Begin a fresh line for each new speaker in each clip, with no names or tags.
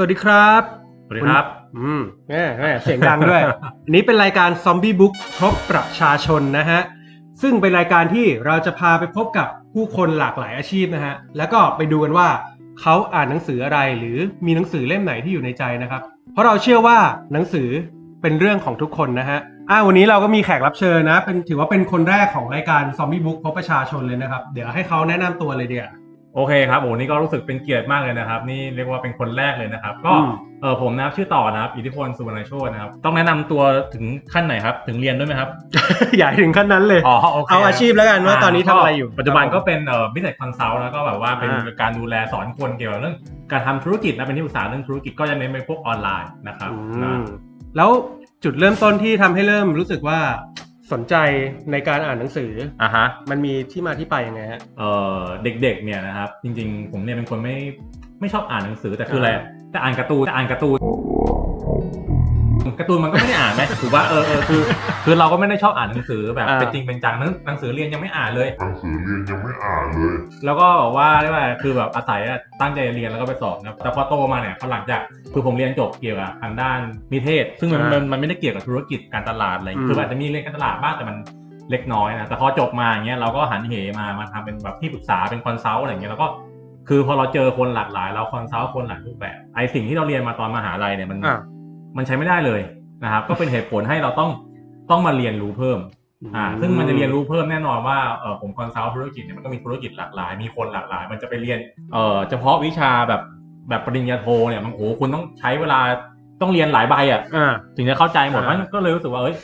สวัสดีครับ
สวัสดีครับ
อืมแหม่แหม่เสียงดังด้วย อันนี้เป็นรายการซอมบี้บุ๊กพบประชาชนนะฮะ ซึ่งเป็นรายการที่เราจะพาไปพบกับผู้คนหลากหลายอาชีพนะฮะ แล้วก็ไปดูกันว่าเขาอ่านหนังสืออะไรหรือมีหนังสือเล่มไหนที่อยู่ในใจนะครับ เพราะเราเชื่อว่าหนังสือเป็นเรื่องของทุกคนนะฮะอ่าวันนี้เราก็มีแขกรับเชิญนะ เป็นถือว่าเป็นคนแรกของรายการซอมบี้บุ๊กพบประชาชนเลยนะครับ เดี๋ยวให้เขาแนะนำตัวเลยเดียว
โอเคครับโอ้นี่ก็รู้สึกเป็นเกียรติมากเลยนะครับ นี่เรียกว่าเป็นคนแรกเลยนะครับ ก็
อืม
เออผมนะครับชื่อต่อนะครับ อิทธิพลสุวรรณโชตนะครับ ต้องแนะนำตัวถึงขั้นไหนครับ ถึงเรียนด้วยไหมครับ
อย่าถึงขั้นนั้นเลย
อ๋อโอเค
เอาอาชีพแล้วกันว่าตอนนี้ทำอะไรอยู่
ปัจจุบันก็เป็นเอ่อ business consult แล้วก็แบบว่าเป็น
อ่า
การดูแลสอนคนเกี่ยวกับเรื่องการทำธุรกิจนะเป็นที่ปรึกษาเรื่องธุรกิจก็จะเน้นไปพวกออนไลน์นะครับ
อื
นะ
มแล้วจุดเริ่มต้นที่ทำให้เริ่มรู้สึกว่า สนใจในการอ่านหนังสือ
อะฮะ
มันมีที่มาที่ไปยังไงฮะ
เอ่อเด็กๆเนี่ยนะครับจริงๆ ผมเนี่ยเป็นคนไม่ไม่ชอบอ่านหนังสือแต่คืออะไรอะแต่อ่านการ์ตูนแต่อ่านการ์ตูนการ์ตูนมันก็ไม่ได้อ่านไหมถือว่าเออเออคือคือเราก็ไม่ได้ชอบอ่านหนังสือแบบ
อ่า
เป็นจริงเป็นจังหนังหนังสือเรียนยังไม่อ่านเลย
หนังสือเรียนยังไม่อ่านเลย
แล้วก็บอกว่าเรียกว่าคือแบบอาศัยอะตั้งใจเรียนแล้วก็ไปสอบนะแต่พอโตมาเนี่ยพอหลังจากคือผมเรียนจบเกี่ยวกับทางด้านนิเทศ ซึ่งมัน
อ่ามั
มันมันไม่ได้เกี่ยวกับธุรกิจการตลาดอะไร
อืม
คืออาจจะมีเรียนการตลาดบ้างแต่มันเล็กน้อยนะแต่พอจบมาอย่างเงี้ยเราก็หันเหมามาทำเป็นแบบที่ปรึกษาเป็นคอนซัลท์อะไรเงี้ยแล้วก็ คือพอเราเจอคนหลากหลายเราคอนซัลท์คนหลายรูปแบบไอสิ่งที่เราเรียนมาตอนมหาลัยเนี่ยมัน
อ่า
มันใช้ไม่ได้เลยนะครับ ก็เป็นเหตุผลให้เราต้อง ต้องมาเรียนรู้เพิ่มอ่าซึ่งมันจะเรียนรู้เพิ่มแน่นอนว่าเออผมคอนซัลท์ธุรกิจเนี่ยมันก็มีธุรกิจหลากหลาย มีคนหลากหลาย มันจะไปเรียนเออเฉพาะวิชาแบบแบบปริญญาโทเนี่ยมันโอ้โหคุณต้องใช้เวลาต้องเรียนหลายใบอะ
อ่า
ถึงจะเข้าใจหมด
อ่า
เพราะฉะนั้นก็เลยรู้สึกว่าเอ้ย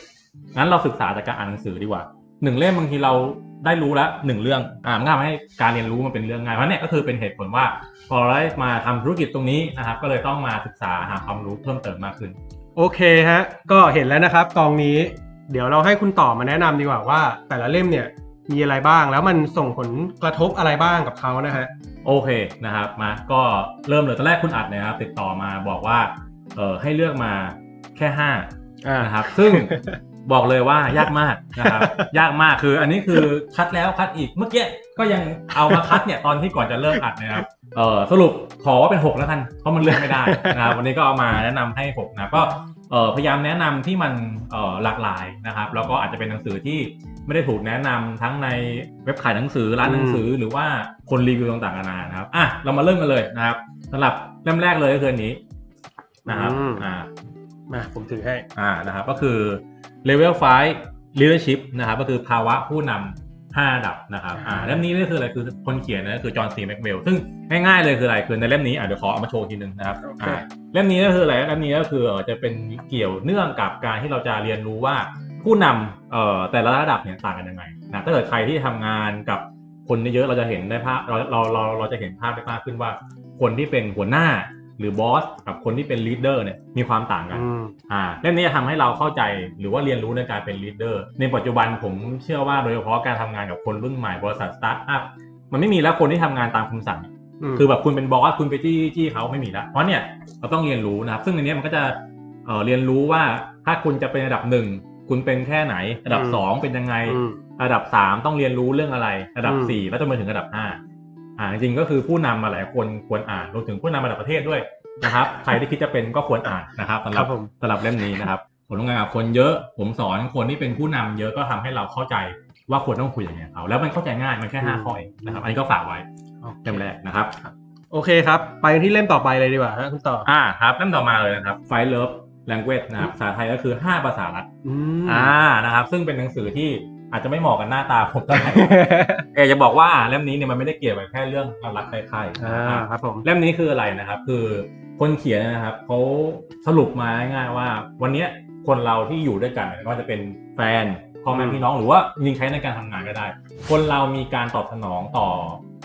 งั้นเราศึกษาจากการอ่านหนังสือดีกว่าหนึ่งเล่มบางทีเราได้รู้แล้วหนึ่งเรื่องอ่ามันก็ทำให้การเรียนรู้มันเป็นเรื่องง่ายเพราะเนี่ยก็คือเป็นเหตุผลว่า พอเราได้มาทำธุรกิจตรงนี้นะครับ ก็เลยต้องมาศึกษาหาความรู้เพิ่มเติมมากขึ้น
โอเคฮะ ก็เห็นแล้วนะครับกองนี้ เดี๋ยวเราให้คุณต่อมาแนะนำดีกว่าว่า แต่ละเล่มเนี่ยมีอะไรบ้างแล้วมันส่งผลกระทบอะไรบ้างกับเขานะฮะ
โอเคนะครับมาก็เริ่มเลยตอนแรกคุณอัดเนยนะครับติดต่อมาบอกว่าเออให้เลือกมาแค่ห้า
อ่า
นะครับซึ่งบอกเลยว่ายากมากนะครับยากมากคืออันนี้คือคัดแล้วคัดอีกเมื่อกี้ก็ยังเอามาคัดเนี่ยตอนที่ก่อนจะเริ่มอัดเนะครับเออสรุปขอว่าเป็นหกแล้วกันเพราะมันเลือกไม่ได้นะครับวันนี้ก็เอามาแนะนำให้หกนะก็เออ พยายามแนะนำที่มันเออหลากหลายนะครับ แล้วก็อาจจะเป็นหนังสือที่ไม่ได้ถูกแนะนำทั้งในเว็บขายหนังสือร้านหนังสือหรือว่าคนรีวิวต่างๆนานานะครับอะเรามาเริ่มกันเลยนะครับสำหรับเล่มแรกเลยก็คืออันนี้นะครับ
อืม
อ่า
มาผมถือให้
อ่านะครับก็คือ level 5 leadership นะครับก็คือภาวะผู้นำ ห้าระดับนะครับอ่าเล่มนี้ก็คืออะไรคือคนเขียนนะคือจอห์นซีแม็กเวลซึ่งง่ายๆเลยคืออะไรคือในเล่มนี้อะเดี๋ยวขอเอามาโชว์ทีนึงนะครับ
โอเค
อ่าเล่มนี้ก็คืออะไรเล่มนี้ก็คือเอ่อจะเป็นเกี่ยวเนื่องกับการที่เราจะเรียนรู้ว่าผู้นำเอ่อแต่ละระดับเนี่ยต่างกันยังไงนะถ้าเกิดใครที่ทำงานกับคนเยอะๆเราจะเห็นได้ภาพเราเราเราเราจะเห็นภาพได้มากขึ้นว่า คนที่เป็นหัวหน้า หรือบอสกับคนที่เป็นลีดเดอร์เนี่ยมีความต่างกัน
อืม
อ่าเล่มนี้จะทำให้เราเข้าใจหรือว่าเรียนรู้ในการเป็นลีดเดอร์ในปัจจุบันผมเชื่อว่าโดยเฉพาะการทำงานกับคนรุ่นใหม่บริษัทสตาร์ทอัพมันไม่มีแล้วคนที่ทำงานตามคำสั่ง คือแบบคุณเป็นบอสคุณไปจี้จี้เขาไม่มีแล้วเพราะเนี่ยเราต้องเรียนรู้นะครับซึ่งในนี้มันก็จะเอ่อเรียนรู้ว่าถ้าคุณจะเป็นระดับหนึ่งคุณเป็นแค่ไหน ระดับ
อืม
สองเป็นยังไง
อืม
ระดับสามต้องเรียนรู้เรื่องอะไร ระดับ
อืม
สี่แล้วจนมาถึงระดับห้า อ่าจริงๆก็คือผู้นำมาหลายคนควรอ่านรวมถึงผู้นำระดับประเทศด้วยนะครับใครที่คิดจะเป็นก็ควรอ่านนะครับสำห
ค
รั
รั
บบ
ผม
สำหรับเล่มนี้นะครับผมทำงานกับคนเยอะ ผมสอนคนที่เป็นผู้นำเยอะก็ทำให้เราเข้าใจว่าควรต้องคุยอย่างไงกับเขาแล้วมันเข้าใจง่ายมันแค่ห้า
อืม
ข้อเองนะครับอันนี้ก็ฝากไว้เล่มแรกนะครับ
โอเคครับ ไปกันที่เล่มต่อไปเลยดีกว่าฮะคุณต่อ
อ่าครับเล่มต่อมาเลยนะครับไฟเลิฟ language นะครับภาษาไทยก็คือ 5 ภาษารัก
อืม
อ่านะครับซึ่งเป็นหนังสือที่ อาจจะไม่เหมาะกับหน้าตาผมเท่าไหร่เอจะบอกว่าเล่มนี้เนี่ยมันไม่ได้เกี่ยวกับแค่เรื่องรักใครๆ
อ่า
อ่า
ครับผม
เล่มนี้คืออะไรนะครับ คือคนเขียนนะครับเขาสรุปมาง่ายๆว่า วันเนี้ยคนเราที่อยู่ด้วยกันไม่ว่าจะเป็นแฟนพ่อแม่
อืม
พี่น้องหรือว่ายิงใช้ในการทำงานก็ได้ คนเรามีการตอบสนองต่อ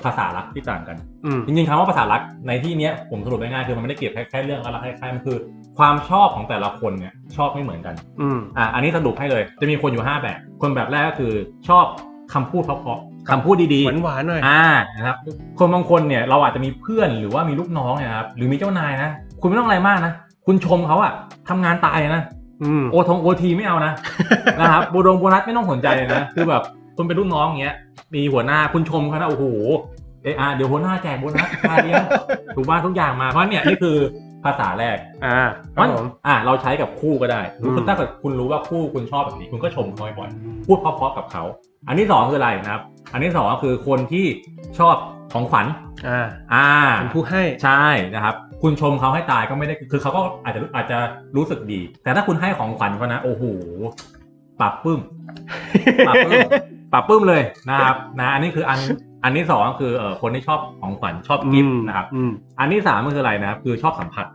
ภาษารักที่ต่างกัน
อืม
จริงๆคำว่าภาษารักในที่เนี้ยผมสรุปง่ายๆคือมันไม่ได้เกี่ยวแค่แค่เรื่องรักใครๆมันคือ ความชอบของแต่ละคนเนี่ยชอบไม่เหมือนกัน
อืม
อะอันนี้สรุปให้เลย จะมีคนอยู่ 5 แบบ คนแบบแรกก็คือชอบคำพูดเพราะๆคำพูดดี
หวานหวานๆหน่อย
ๆอ่านะครับคนบางคนเนี่ยเราอาจจะมีเพื่อนหรือว่ามีลูกน้องเนี่ยนะครับหรือมีเจ้านายนะคุณไม่ต้องอะไรมากนะคุณชมเขาอะทำงานตายนะ
อืม
โอทงโอทีไม่เอานะนะครับโบดงโบนัสไม่ต้องสนใจเลยนะคือแบบคุณเป็นลูกน้องอย่างเงี้ย มีหัวหน้าคุณชมเขานะโอ้โหเออเดี๋ยวหัวหน้าแจกโบนัสค่าเลี้ยงถูกบ้านทุกอย่างมาเพราะเนี่ยนี่คือภาษาแรก
อ่าค
มั
รับ
น
ผม
อ่า เราใช้กับคู่ก็ได้
อืม
คุณถ้าเกิดคุณรู้ว่าคู่คุณชอบแบบนี้คุณก็ชมเขาบ่อยๆพูดเพราะๆกับเขา อันที่สองคืออะไรนะครับ อันที่สองก็คือคนที่ชอบของขวัญ
อ่า
อ่า
เป็นผู้ให้
ใช่นะครับ คุณชมเขาให้ตายก็ไม่ได้ คือเขาก็อาจจะอาจจะรู้สึกดี แต่ถ้าคุณให้ของขวัญเขานะ โอ้โห ปรับปลื้ม ปรับปลื้ม ปรับปลื้มเลยนะครับนะอันนี้คืออันอันที่สองก็คือเอ่อคนที่ชอบของขวัญชอบกิฟต์นะครับ
อืม
อันที่สามก็คืออะไรนะครับคือชอบสัมผัส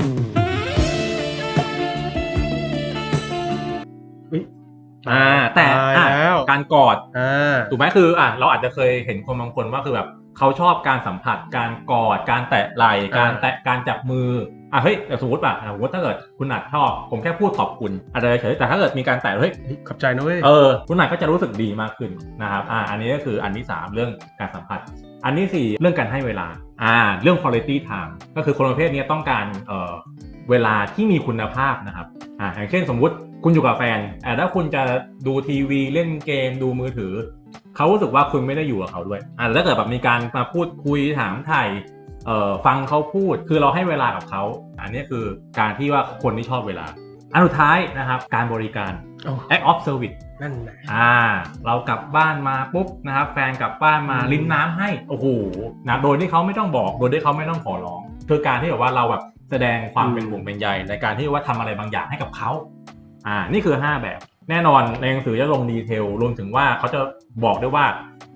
อืมอุ๊ย
อ่าแต่
ตาย
อะ
แล้ว
การกอด
อ่า
ถูกไหมคืออะเราอาจจะเคยเห็นคนบางคนว่าคือแบบเขาชอบการสัมผัส การกอดการแตะไหล่
อ่า
การแตะการจับมือ อะเฮ้ยแต่สมมติป่ะอะสมมติถ้าเกิดคุณหนัดชอบ ผมแค่พูดขอบคุณอะไรเฉยแต่ถ้าเกิดมีการแตะเฮ้ย
ขอบใจนะเว้ย
เออคุณหนัดก็จะรู้สึกดีมากขึ้นนะครับอ่าอันนี้ก็คืออันที่สามเรื่องการสัมผัส อันที่สี่เรื่องการให้เวลาอ่าเรื่อง quality time ก็คือคนประเภทนี้ต้องการเอ่อเวลาที่มีคุณภาพนะครับอ่าอย่างเช่นสมมุติคุณอยู่กับแฟนแต่ถ้าคุณจะดูทีวีเล่นเกมดูมือถือ เขารู้สึกว่าคุณไม่ได้อยู่กับเขาด้วยอ่าแล้วถ้าเกิดแบบมีการมาพูดคุยถามไถ่เอ่อ ฟังเขาพูดคือเราให้เวลากับเขา อันนี้คือการที่ว่าคนที่ชอบเวลา อันสุดท้ายนะครับ การบริการ
โอ้
act of service
นั่นแหละ
อ่า เรากลับบ้านมาปุ๊บนะครับแฟนกลับบ้านมา
อืม
รินน้ำให้โอ้โหนะโดยที่เขาไม่ต้องบอก โดยที่เขาไม่ต้องขอร้อง คือการที่แบบว่าเราแบบแสดงความเป็นห่วงเป็นใยในการที่ว่าทำอะไรบางอย่างให้กับเขาอ่า นี่คือ 5 แบบ แน่นอนในหนังสือจะลงดีเทลรวมถึงว่าเขาจะบอกด้วยว่าเอ่อ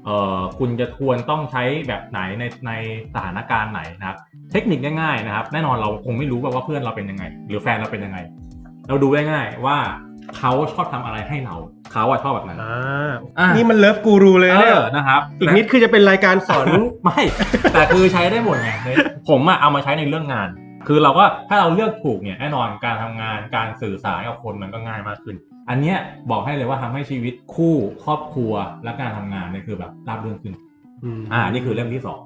คุณจะควรต้องใช้แบบไหนในในสถานการณ์ไหนนะครับ เทคนิคง่ายๆนะครับ แน่นอนเราคงไม่รู้ว่าเพื่อนเราเป็นยังไง หรือแฟนเราเป็นยังไง เราดูง่ายๆว่าเขาชอบทำอะไรให้เราเขาอะชอบแบบนั้น
อ่า
อะ
นี่มันเลิฟกูรูเลย
เอ
นะเนี่ย
อนะครับ
อีกนิดคือจะเป็นรายการสอน
ไม่ แต่คือใช้ได้หมดไงในผมอะเอามาใช้ในเรื่องงาน คือเราก็ถ้าเราเลือกถูกเนี่ยแน่นอนการทำงานการสื่อสารกับคนมันก็ง่ายมากขึ้น อันเนี้ยบอกให้เลยว่าทำให้ชีวิตคู่ครอบครัวและการทำงานเนี่ยคือแบบราบรื่นขึ้นอ่า นี่คือเล่มที่สอง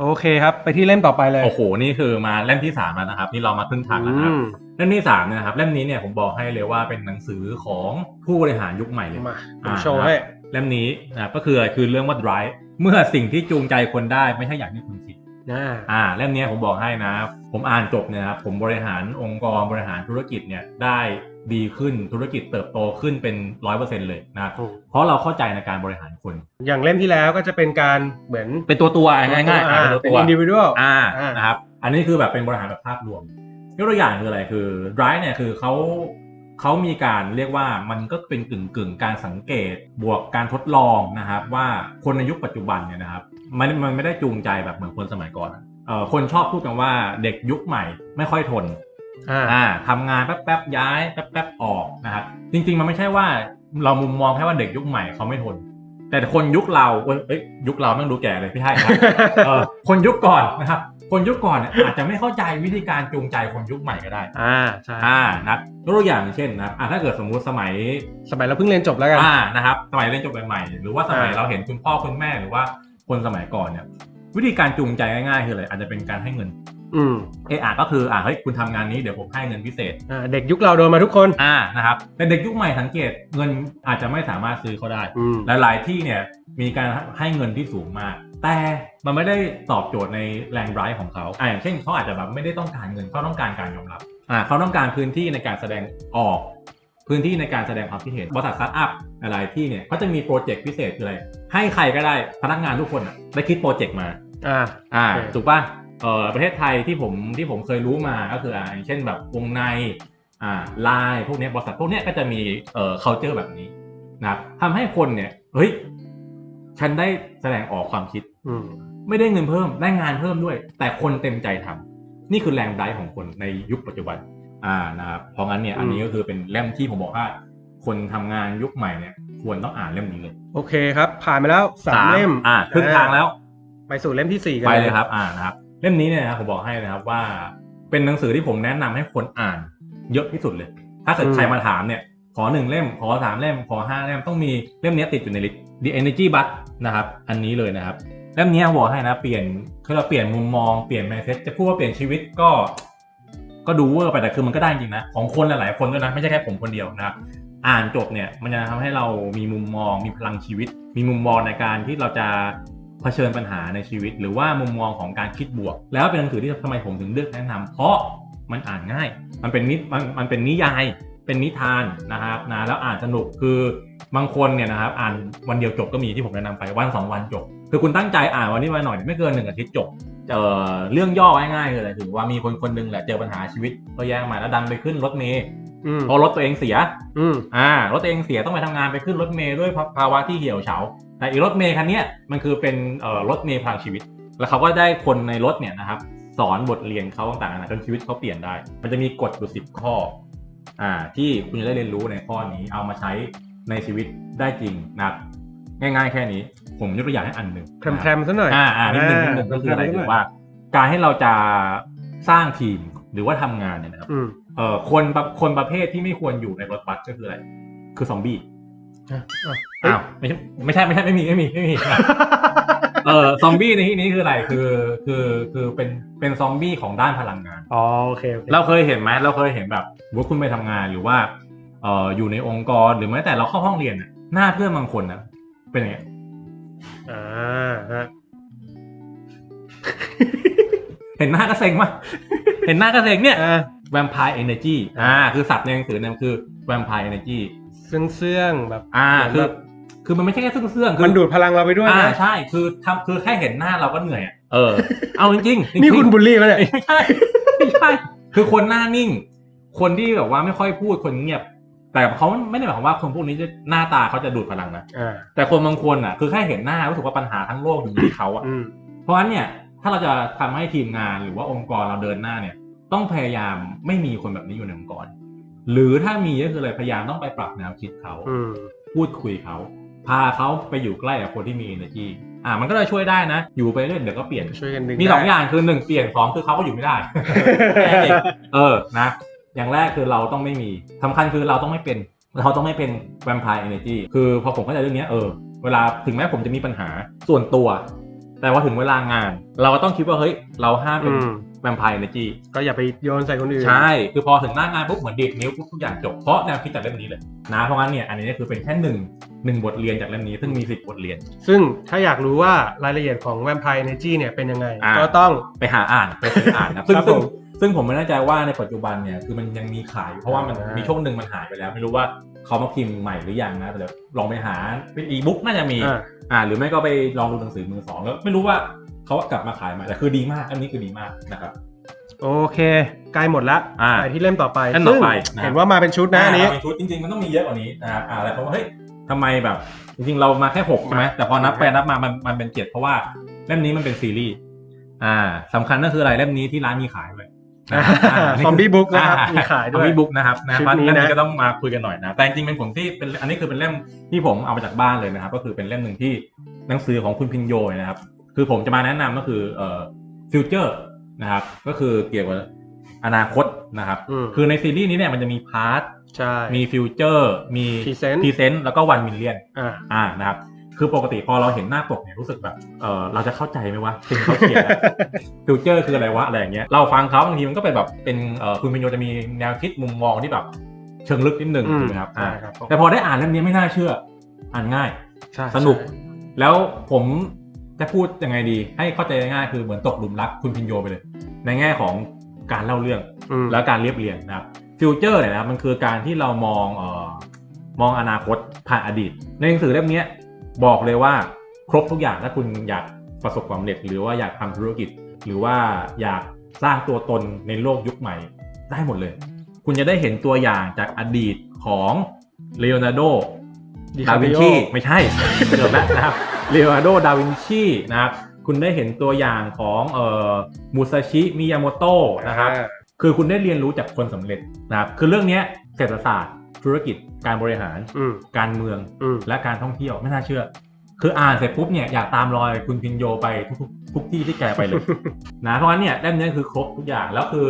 โอเคครับ ไปที่เล่มต่อไปเลย
โอ้โหนี่คือมาเล่มที่สามแล้วนะครับ นี่เรามาครึ่งทางแล้วนะครับ
อืม
เล่มที่สามเนยนะครับเล่มนี้เนี่ยผมบอกให้เลยว่าเป็นหนังสือของผู้บริหารยุคใหม่เลย
มาผม
อ่า
โชว์ให้
เล่มนี้นะครับก็คืออะไรคือเรื่องว่า drive เมื่อสิ่งที่จูงใจคนได้ไม่ใช่อย่างที่คุณคิด
อ่า
อ่าเล่มนี้ผมบอกให้นะ ผมอ่านจบเนี่ยนะครับผมบริหารองค์กรบริหารธุรกิจเนี่ยได้ ดีขึ้นธุรกิจเติบโตขึ้นเป็นร้อยเปอร์เซ็นต์เลยนะครับ
อืม
เพราะเราเข้าใจในการบริหารคน
อย่างเล่มที่แล้วก็จะเป็นการเหมือน
เป็นตัวตัวๆง่ายๆ
อ่
อ่าเป็นตัว
เป็น
ตัว
อินดิวิ a l
อ่า
อ่าน
นะครับอันนี้คือแบบเป็นบริหารแบบภาพรวมยกตัวอย่างคืออะไรคือ drive เนี่ยคือเขาเขามีการเรียกว่ามันก็เป็นกึ่งกึ่งๆการสังเกตบวกการทดลองนะครับว่าคนในยุคปัจจุบันเนี่ยนะครับมันมันไม่ได้จูงใจแบบเหมือนคนสมัยก่อนอะเอ่อคนชอบพูดกันว่าเด็กยุคใหม่ไม่ค่อยทน
อ่า
อ่าทำงานแป๊บๆย้ายแป๊บๆออกนะครับจริง ๆ มันไม่ใช่ว่าเรามุมมองแค่ว่าเด็กยุคใหม่เขาไม่ทน แต่คนยุคเราเอ้ยเอ้ยยุคเราต้องดูแก่เลยพี่ให้ครับเออคนยุคก่อนนะครับ คนยุคก่อนเนี่ยอาจจะไม่เข้าใจวิธีการจูงใจคนยุคใหม่ก็ได้
อ่าใช่
อ่านะยกตัวอย่างเช่นนะอ่าถ้าเกิดสมมุติสมัย
สมัยเราเพิ่งเรียนจบแล้วกัน
อ่านะครับ สมัยเรียนจบใหม่ๆหรือว่าสมัย
อ่า
เราเห็นคุณพ่อคุณแม่หรือว่าคนสมัยก่อนเนี่ยวิธีการจูงใจง่ายๆคืออะไรอาจจะเป็นการให้เงิน
อืม
เอออะก็คืออ่าเฮ้ยคุณทำงานนี้เดี๋ยวผมให้เงินพิเศษ
อ่าเด็กยุคเราโดนมาทุกคน
อ่านะครับแต่เด็กยุคใหม่สังเกตเงินอาจจะไม่สามารถซื้อเขาได้
อืม
หลายๆที่เนี่ยมีการให้เงินที่สูงมาก แต่มันไม่ได้ตอบโจทย์ในแรงร้ายของเขาอ่าอย่างเช่นเขาอาจจะแบบไม่ได้ต้องการเงินเขาต้องการการยอมรับอ่าเขาต้องการพื้นที่ในการแสดงออก พื้นที่ในการแสดงความคิดเห็นบริษัทสตาร์ทอัพหลายๆที่เนี่ยเขาจะมีโปรเจกต์พิเศษคืออะไรให้ใครก็ได้พนักงานทุกคนอะได้คิดโปรเจกต์มา
อ่า
อ่า
โอเค
ถูกป่ะ เอ่อประเทศไทยที่ผมที่ผมเคยรู้มาก็คืออ่าอย่างเช่นแบบวงในอ่าไลน์พวกเนี้ยบริษัทพวกเนี้ยก็จะมีเอ่อ culture แบบนี้นะครับทำให้คนเนี่ยเฮ้ยฉันได้แสดงออกความคิด
อืม
ไม่ได้เงินเพิ่มได้งานเพิ่มด้วย แต่คนเต็มใจทำนี่คือแรงไดของคนในยุคปัจจุบัน อ่านะครับเพราะงั้นเนี่ยอันนี้ก็คือเป็นเล่มที่ผมบอกว่า คนทำงานยุคใหม่เนี่ย ควรต้องอ่านเล่มนี้เลย
โอเคครับ ผ่านไปแล้วสามเล่ม
อ่าครึ่งทางแล้ว
ไปสู่เล่มที่สี่กัน
ไปเลยครับ อ่านนะครับ เล่มนี้เนี่ยนะครับผมบอกให้นะครับว่า เป็นหนังสือที่ผมแนะนำให้คนอ่าน เยอะที่สุดเลย ถ้าเกิดใครมาถามเนี่ยขอหนึ่งเล่ม ขอสามเล่ม ขอห้าเล่ม ต้องมีเล่มนี้ติดอยู่ในลิสต์ The Energy Bus นะครับ อันนี้เลยนะครับ เล่มนี้บอกให้นะ เปลี่ยนคือเราเปลี่ยนมุมมอง เปลี่ยน mindset จะพูดว่าเปลี่ยนชีวิตก็ ก็ดูเวอร์ไป แต่คือมันก็ได้จริงนะ ของคนหลายๆคนด้วยนะ ไม่ใช่แค่ผมคนเดียวนะครับ อ่านจบเนี่ย มันจะทำให้เรามีมุมมอง มีพลังชีวิต มีมุมมองในการที่เราจะ เผชิญปัญหาในชีวิต หรือว่ามุมมองของการคิดบวก แล้วเป็นหนังสือที่ทำไมผมถึงเลือกแนะนำเพราะมันอ่านง่าย มันเป็นนิมันมันเป็นนิยาย เป็นนิทานนะครับนะแล้วอ่านสนุกคือบางคนเนี่ยนะครับอ่านวันเดียวจบก็มีที่ผมแนะนำไปวันสองวันจบ คือคุณตั้งใจอ่านวันนี้วันหน่อยไม่เกินหนึ่งอาทิตย์จบเอ่อเรื่องย่อง่ายๆเลยถือว่ามีคนคนหนึงแหละเจอปัญหาชีวิตก็แย่งมาแล้วดันไปขึ้นรถเมล์ เพราะรถตัวเองเสีย
อืม
อ่ารถตัวเองเสียต้องไปทำงานไปขึ้นรถเมล์ด้วยภาวะที่เหี่ยวเฉา แต่อีกรถเมล์คันเนี้ยมันคือเป็นเอ่อรถเมล์พลังชีวิต แล้วเขาก็ได้คนในรถเนี่ยนะครับสอนบทเรียนเขาต่างๆนานาจนชีวิตเขาเปลี่ยนได้ มันจะมีกฎอยู่สิบข้ออ่าที่คุณจะได้เรียนรู้ในข้อนี้เอามาใช้ในชีวิตได้จริงนะครับง่ายๆ แค่นี้ ผมยกตัวอย่างให้อันหนึ่ง
แพรมๆซะหน่อย
อ่าอ่านิดนึงนิดนึงก็คืออะไรคือว่า การให้เราจะสร้างทีมหรือว่าทำงานเนี่ยนะครับ
อืม
เอ่อคนประคนประเภทที่ไม่ควรอยู่ในรถบัสก็คืออะไร คือซอมบี้
อะอะ
อ้าวไม่ใช่ไม่ใช่ไม่ใช่ไม่มีไม่มีไม่มี เออซอมบี้ในที่นี้คืออะไรคือคือคือเป็นเป็นซอมบี้ของด้านพลังงาน
อ๋อโอเคโอเค
เราเคยเห็นไหมเราเคยเห็นแบบว่าคุณไปทำงานหรือว่าเอ่ออยู่ในองค์กรหรือแม้แต่เราเข้าห้องเรียนน่ะหน้าเพื่อนบางคนนะเป็นอย่างเงี้ย
อ่าฮะ
เห็นหน้ากระเซ็งมั้ยเห็นหน้ากระเซ็งเนี่ย
อ่า
แวมไพร์เอเนจีอ่าคือศัพท์ในหนังสือเนี่ยมันคือแวมไพร์เอเนจี
ซึ่งเสื่องๆแบบ
อ่า
เหมื
คือ
อนแบบ
คือมันไม่ใช่แค่เสื่องเสื่องๆคือ
มันดูดพลังเราไปด้วย
อ่า
นะ
ใช่คือทำคือแค่เห็นหน้าเราก็เหนื่อยอะเออเอาจริงๆจริงๆ
นี่คุณบูลลี่ปะเนี่ย
ไม่ใช่ไม่ใช่คือคนหน้านิ่ง คนที่แบบว่าไม่ค่อยพูดคนเงียบ แต่เขาไม่ได้หมายความว่าคนพวกนี้จะหน้าตาเขาจะดูดพลังนะ
อ่า
แต่คนบางคนอะ คือแค่เห็นหน้ารู้สึกว่าปัญหาทั้งโลกอยู่ที่เขาอะ
อืม
เพราะฉะนั้นเนี่ยถ้าเราจะทำให้ทีมงานหรือว่าองค์กรเราเดินหน้าเนี่ย ต้องพยายามไม่มีคนแบบนี้อยู่ในองค์กร หรือถ้ามีก็คืออะไรพยายามต้องไปปรับแนวคิดเขา
อืม
พูดคุยเขาพาเขาไปอยู่ใกล้กับคนที่มี energy อ่ามันก็เลยช่วยได้นะ อยู่ไปเรื่อยเดี๋ยวก็เปลี่ยน
ช่วยกันดึง
มีสอง
ได้
อย่างคือหนึ่งเปลี่ยนสองคือเขาก็อยู่ไม่ได้แค่นั้นเองเออนะ อย่างแรกคือเราต้องไม่มีสำคัญคือเราต้องไม่เป็น เราต้องไม่เป็นแวมไพร์เอเนจีคือพอผมเข้าใจเรื่องเนี้ยเออเวลาถึงแม้ผมจะมีปัญหาส่วนตัว แต่ว่าถึงเวลางาน เราก็ต้องคิดว่าเฮ้ยเราห้ามเป็น
อืม
แวมไพร์เอเนจี
ก็อย่าไปโยนใส่คนอื่น
ใช่ คือพอถึงหน้างานปุ๊บเหมือนดีดนิ้วปุ๊บทุกอย่างจบ เพราะแนวคิดจากเล่มนี้เลยนะเพราะงั้นเนี่ยอันนี้คือเป็นแค่หนึ่งหนึ่งบทเรียนจากเล่มนี้ซึ่งมีสิบบทเรียน
ซึ่งถ้าอยากรู้ว่ารายละเอียดของ Vampire Energy เนี่ยเป็นยังไง
อ่า
ก็ต้อง
ไปหาอ่านไปซื้ออ่านนะซึ่ง
ครับ
ซึ่ง
ผม
ซึ่งผมไม่แน่ใจว่าในปัจจุบันเนี่ยคือมันยังมีขายอยู่เพราะว่ามัน
อ่ามี
มีช่วงหนึ่งมันหายไปแล้ว ไม่รู้ว่าเขามาพิมพ์ใหม่หรือยังนะแต่เดี๋ยวลองไปหาเป็นอีบุ๊กน่าจะมี
อ่า
อ่าหรือไม่ก็ไปลองดูหนังสือมือสองแล้วไม่รู้ว่า เขากลับมาขายใหม่แต่คือดีมากอันนี้คือดีมากนะครับ
โอเคใกล้หมดละ
อ่า
ไปที่เล่มต่อไป
เล่มต่อไป
ซึ่ง
นะ
เห็นว่ามาเป็นชุดนะอันนี้า
เป็นชุดจริงๆ มันต้องมีเยอะกว่านี้นะครับอ่าแต่ผมว่าเฮ้ยทำไมแบบ จริงๆ เรามาแค่หกใช่ไหมแต่พอนับไปนับมามันมันเป็นเจ็ดเพราะว่าเล่มนี้มันเป็นซีรีส์อ่าสำคัญก็คืออะไรเล่มนี้ที่ร้านมีขายด้วยนะานี่คื
Zombie Book นะครับมีขายด้วย
ซอมบี้บุ๊กนะครับนะ
ชุด
เพราะ
นี้
เล่ม
นะ
นี้ก็ต้องมาคุยกันหน่อยนะแต่จริงๆเป็นผมที่เป็นอันนี้คือเป็นเล่มที่ผมเอามาจากบ้านเลยนะครับ ก็คือเป็นเล่มหนึ่งที่หนังสือของคุณพินโยนะครับ คือผมจะมาแนะนำก็คือเอ่อฟิวเจอร์นะครับ ก็คือเกี่ยวกับอนาคตนะครับ
อืม
คือในซีรีส์นี้เนี่ยมันจะมีพาร์ท
ใช่
มีฟิวเจอร์มี
Present
พรีเซนต์แล้วก็วันมิลเลียน
อ่า
อ่านะครับ คือปกติพอเราเห็นหน้าปกเนี่ยรู้สึกแบบเออเราจะเข้าใจไหมว่าสิ่งเขาเขียนฟิวเจอร์คืออะไรวะอะไรอย่างเงี้ยเราฟังเขาบางทีมันก็เป็นแบบเป็นเอ่อคุณพินโยจะมีแนวคิดมุมมองที่แบบ เชิงลึกนิดนึง
อืม
ถูกไหมครับอ่า
ใช่ครับ
แต่พอได้อ่านเล่มนี้ไม่น่าเชื่อ อ่านง่าย
ใช่
สนุก
ใช่
แล้วผม จะพูดยังไงดี ให้เข้าใจง่ายๆคือเหมือนตกหลุมรักคุณพินโยไปเลย ในแง่ของการเล่าเรื่อง
อืม
และการเรียบเรียงนะครับฟิวเจอร์เนี่ยนะครับมันคือการที่เรามองเอ่อมองอนาคตผ่านอดีต ในหนังสือเล่มเนี้ยบอกเลยว่าครบทุกอย่างถ้าคุณอยากประสบความสำเร็จ หรือว่าอยากทำธุรกิจ หรือว่าอยากสร้างตัวตนในโลกยุคใหม่ได้หมดเลย คุณจะได้เห็นตัวอย่างจากอดีตของเลโอนาร์โด
ดิ
ดา
คา
วิ
ปิ
น
โอ
ชีไม่ใช่เกือบแล้วนะครับ เลโอนาร์โด ดาวินชีนะครับคุณได้เห็นตัวอย่างของเอ่อมูซาชิ มิยาโมโตะนะครับคือคุณได้เรียนรู้จากคนสำเร็จนะครับคือเรื่องเนี้ยเศรษฐศาสตร์ ธุรกิจการบริหาร
อืม
การเมือง
อืม
และการท่องเที่ยวไม่น่าเชื่อ คืออ่านเสร็จปุ๊บเนี่ยอยากตามรอยคุณพินโยไปทุกๆทุกที่ที่แกไปเลยนะเพราะฉะนั้นเนี่ยเล่มนี้คือครบทุกอย่างแล้วคือ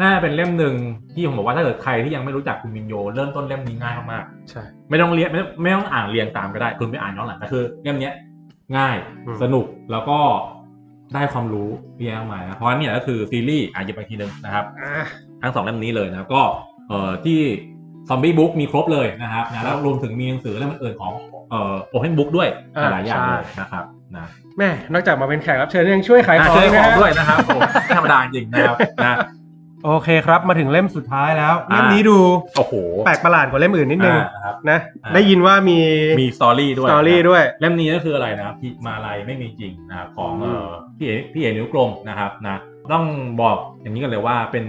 น่าจะเป็นเล่มหนึ่งที่ผมบอกว่าถ้าเกิดใครที่ยังไม่รู้จักคุณพินโย เริ่มต้นเล่มนี้ง่ายมากๆ
ใช่
ไม่ต้องเรียนไม่ไม่ต้องอ่านเรียงตามก็ได้ คุณไปอ่านย้อนหลังแต่คือเล่มเนี้ย ง่าย
อืม
สนุกแล้วก็ได้ความรู้เยอะมากมายนะเพราะฉะนั้นเนี่ยก็คือซีรีส์อ่านยิบไปทีนึงนะครับ
อ่า
ทั้งสองเล่มนี้เลยนะครับก็เอ่อที่ซอมบี้บุ๊กมีครบเลยนะครับนะแล้วรวมถึงมีหนังสือเล่มอื่นๆของเอ่อโอเพนบุ๊กด้วย
อ่า
หลายๆอย่างเลย
ใช่
นะครับนะ
แม่นอกจากมาเป็นแขกรับเชิญยังช่วยขายของ
ช่วย
นะ
ขอ
ฮะ
งด้วยนะครับผมไม่ธรรมดาจริงนะครับนะ
โอเคครับ มาถึงเล่มสุดท้ายแล้ว
อ่า
เล่มนี้ดู
โอ้โห
แปลกประหลาดกว่าเล่มอื่นนิดนึง
อ่าครับ
นะ
อ่า
ได้ยินว่ามี
มีสตอรี่ด้วย
สตอรี่
นะ
ด้วย
เล่มนี้ก็คืออะไรนะครับพิมาลัยไม่มีจริงนะครับของเอ่อพี่เอพี่เอนิ้วกลมนะครับนะต้องบอกอย่างนี้กันเลยว่าเป็น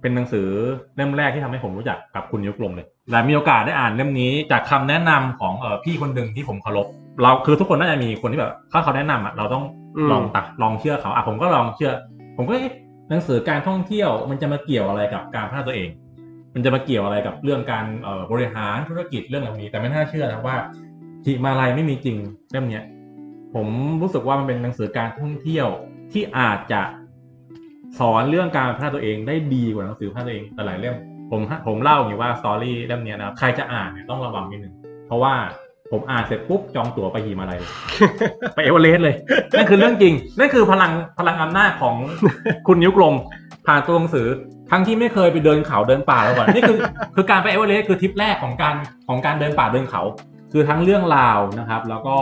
เป็นหนังสือเล่มแรกที่ทำให้ผมรู้จักกับคุณนิ้วกลมเลยและมีโอกาสได้อ่านเล่มนี้จากคำแนะนำของเอ่อพี่คนหนึ่งที่ผมเคารพเราคือทุกคนน่าจะมีคนที่แบบถ้าเขาแนะนำอะเราต้อง
อืม
ลองตักลองเชื่อเขาอะผมก็ลองเชื่อ ผมก็เอ๊ะ หนังสือการท่องเที่ยวมันจะมาเกี่ยวอะไรกับการพัฒนาตัวเอง มันจะมาเกี่ยวอะไรกับเรื่องการบริหารธุรกิจเรื่องเหล่านี้ แต่ไม่น่าเชื่อนะว่าหิมาลัยไม่มีจริงเล่มเนี้ผมรู้สึกว่ามันเป็นหนังสือการท่องเที่ยวที่อาจจะสอนเรื่องการพัฒนาตัวเองได้ดีกว่าหนังสือพัฒนาตัวเองแต่หลายเล่มผมผมเล่าอย่างว่าสตอรี่เล่มนี้นะครับใครจะอ่านเนี่ยต้องระวังนิดนึงเพราะว่า ผมอ่านเสร็จปุ๊บจองตั๋วไปหิมาลัยเลยไปเอเวอเรสต์เลย นั่นคือเรื่องจริง นั่นคือพลังพลังอำนาจของคุณนิ้วกลมผ่านตัวหนังสือทั้งที่ไม่เคยไปเดินเขาเดินป่าแล้วก่อนนี่คือคือการไปเอเวอเรสต์คือทริปแรกของการของการเดินป่าเดินเขา คือทั้งเรื่องราวนะครับ แล้วก็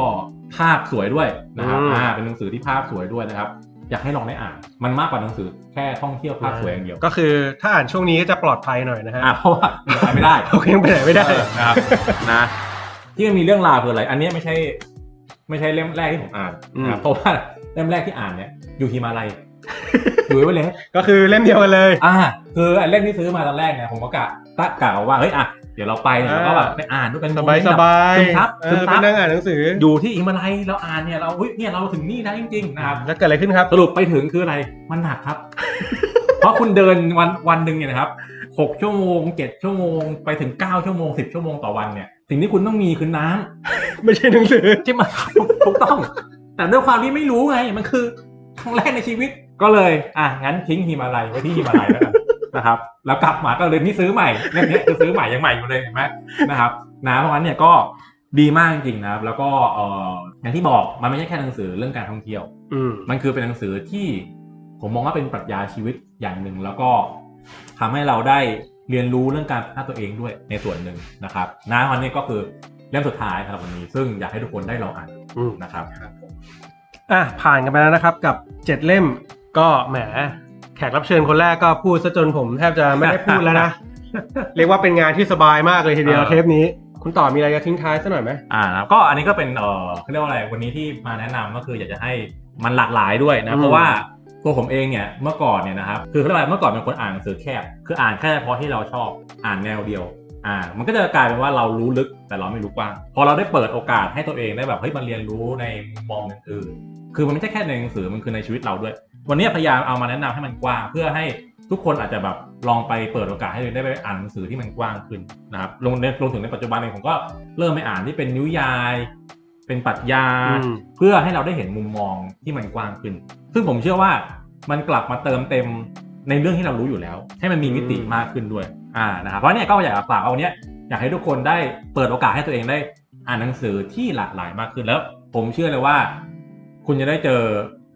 ภาพสวยด้วยนะครับ
อืม
อ่าเป็นหนังสือที่ภาพสวยด้วยนะครับอยากให้ลองได้อ่าน มันมากกว่าหนังสือแค่ท่องเที่ยวภาพสวยอย่างเดียว
ก็คือถ้าอ่านช่วงนี้ก็จะปลอดภัยหน่อยนะฮะ
อ่าเพราะว่ามันไปไม่ได้
โอเคยังไปไหนไม่ได้
เออนะครับนะ ที่มันมีเรื่องราวคืออะไร อันเนี้ยไม่ใช่ ไม่ใช่เล่มแรกที่ผมอ่านนะครับ
อืม
เพราะว่าเล่มแรกที่อ่านเนี่ยอยู่ฮิมาลัยอยู่ไว้เลย
ก็คือเล่มเดียวกันเลย
อ่า คืออันเล่มที่ซื้อมาตอนแรกเนี่ยผมก็กะตะกะว่าเฮ้ยอะเดี๋ยวเราไปเนี่ยเราก็แบบไปอ่านด้วยกัน
สบายสบาย
ซึมซับ
เอ
ซึม
อ
ซั
ไป
บ
นั่งอ่านหนังสือ
อยู่ที่ฮิมาลัยเราอ่านเนี่ยเราเฮ้ยเนี่ยเราถึงนี่นะจริงๆนะครับ
แล้วเกิดอะไรขึ้นครับ
สรุปไปถึงคืออะไรมันหนักครับ เพราะคุณเดินวันวันหนึ่งเนี่ยนะครับหกชั่วโมงเจ็ดชั่วโมงไปถึงเก้าชั่วโมงสิบชั่วโมงต่อวันเนี่ย สิ่งที่คุณต้องมีคือน้ำ
ไม่ใช่หนังสือ
ที่มันถูกต้อง แต่ด้วยความที่ไม่รู้ไง มันคือครั้งแรกในชีวิตก็เลย อะงั้นทิ้งฮิมาลัยไว้ที่ฮิมาลัยแล้วกันนะครับ แล้วกลับมาก็เลยนี่ซื้อใหม่เล่มเนี้ยคือซื้อใหม่ยังใหม่อยู่เลยเห็นไหมนะครับนะเพราะงั้นเนี่ยก็ดีมากจริงๆนะครับ แล้วก็เอ่ออย่างที่บอกมันไม่ใช่แค่หนังสือเรื่องการท่องเที่ยว
อืม
มันคือเป็นหนังสือที่ผมมองว่าเป็นปรัชญาชีวิตอย่างหนึ่งแล้วก็ทำให้เราได้ เรียนรู้เรื่องการพัฒนาตัวเองด้วยในส่วนหนึ่งนะครับนะวันนี้ก็คือเล่มสุดท้ายสำหรับวันนี้ ซึ่งอยากให้ทุกคนได้ลองอ่าน
อืม
นะครับ
อะผ่านกันไปแล้วนะครับกับเจ็ดเล่มก็แหมแขกรับเชิญคนแรกก็พูดซะจนผมแทบจะไม่ได้พูดแล้วนะเรียกว่าเป็นงานที่สบายมากเลยทีเดียว
เออ
เทปนี้ คุณต่อมีอะไรจะทิ้งท้ายสักหน่อยไหม
อ่านะครับก็อันนี้ก็เป็นเออเขาเรียกว่าอะไรวันนี้ที่มาแนะนำก็คืออยากจะให้มันหลากหลายด้วย
อื
นะ
ม
เพราะว่า ตัวผมเองเนี่ยเมื่อก่อนเนี่ยนะครับคือเขาเรียกว่าอะไรเมื่อก่อนเป็นคนอ่านหนังสือแคบ คืออ่านแค่เฉพาะที่เราชอบอ่านแนวเดียวอ่ามันก็จะกลายเป็นว่าเรารู้ลึกแต่เราไม่รู้กว้างพอเราได้เปิดโอกาสให้ตัวเองได้แบบเฮ้ยมันเรียนรู้ในมุมมองอื่นๆคือมันไม่ใช่แค่ในหนังสือมันคือในชีวิตเราด้วย วันนี้พยายามเอามาแนะนำให้มันกว้างเพื่อให้ทุกคนอาจจะแบบลองไปเปิดโอกาสให้ตัวเองได้ไปอ่านหนังสือที่มันกว้างขึ้นนะครับลงในลงถึงในปัจจุบันเองผมก็เริ่มไปอ่านที่เป็นนิวยาย เป็นปรัชญา
อืม
เพื่อให้เราได้เห็นมุมมองที่มันกว้างขึ้น ซึ่งผมเชื่อว่ามันกลับมาเติมเต็มในเรื่องที่เรารู้อยู่แล้ว ให้มันมีมิติมากขึ้นด้วยอ่านะครับเพราะเนี่ยก็อยากฝากเอาเนี้ยอยากให้ทุกคนได้เปิดโอกาสให้ตัวเองได้อ่านหนังสือที่หลากหลายมากขึ้นแล้ว ผมเชื่อเลยว่า คุณจะได้เจอ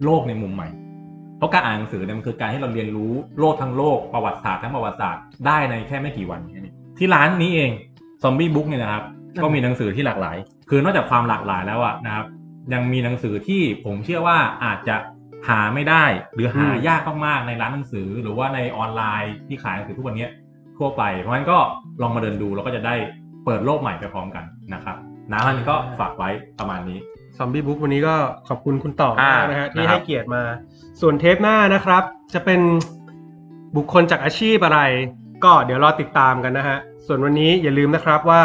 โลกในมุมใหม่ เพราะการอ่านหนังสือเนี่ยมันคือการให้เราเรียนรู้โลกทั้งโลกประวัติศาสตร์ทั้งประวัติศาสตร์ได้ในแค่ไม่กี่วันแค่นี้ที่ร้านนี้เองซอมบี้บุ๊กเนี่ยนะครับก็มีหนังสือที่หลากหลาย คือนอกจากความหลากหลายแล้วอะนะครับยังมีหนังสือที่ผมเชื่อว่าอาจจะ หาไม่ได้หรือหายากมากๆในร้านหนังสือ หรือว่าในออนไลน์ที่ขายหนังสือทุกวันนี้ทั่วไป เพราะฉะนั้นก็ลองมาเดินดูแล้วก็จะได้เปิดโลกใหม่ไปพร้อมกันนะครับนะมันก็ฝากไว้ประมาณนี้
ซอมบี้บุ๊กวันนี้ก็ขอบคุณคุณต่อมากนะฮะ
อ่า
ที่
นะครับ
ให้เกียรติมา ส่วนเทปหน้านะครับ จะเป็นบุคคลจากอาชีพอะไร ก็เดี๋ยวรอติดตามกันนะฮะส่วนวันนี้อย่าลืมนะครับว่า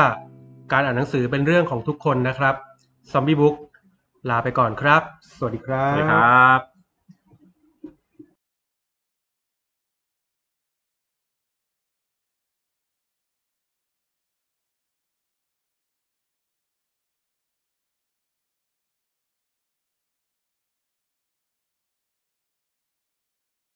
การอ่านหนังสือเป็นเรื่องของทุกคนนะครับซอมบี้บุ๊กลาไปก่อนครับ สวัสดีครั
ส
บ
วัสดีครับ